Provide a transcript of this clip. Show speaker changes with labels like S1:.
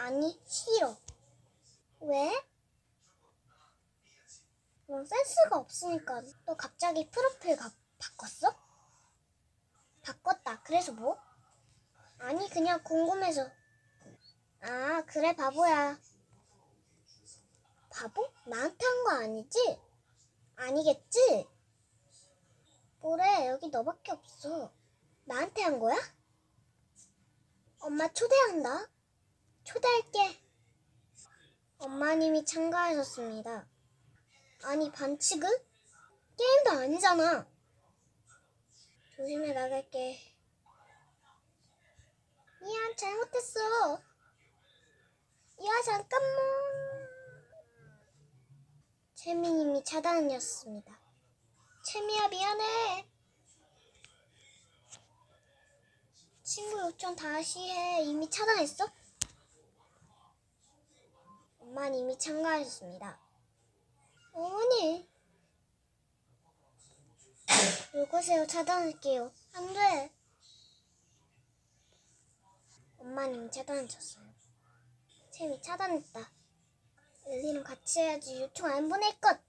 S1: 아니, 싫어. 왜? 넌 센스가 없으니까 너 갑자기 프로필 가, 바꿨어? 바꿨다. 그래서 뭐? 아니, 그냥 궁금해서. 아, 그래, 바보야. 바보? 나한테 한 거 아니지? 아니겠지? 뭐래, 여기 너밖에 없어. 나한테 한 거야? 엄마 초대한다. 초대할게. 엄마님이 참가하셨습니다. 아니, 반칙은? 게임도 아니잖아. 조심해 나갈게. 미안, 잘못했어. 야, 잠깐만. 채미님이 차단이었습니다. 채미야, 미안해. 친구 요청 다시 해. 이미 차단했어? 엄마는 이미 참가하셨습니다. 어머니. 요거세요. 차단할게요. 안 돼. 이미 차단하셨어요. 채미 차단했다. 엘리는 같이 해야지. 요청 안 보낼 것.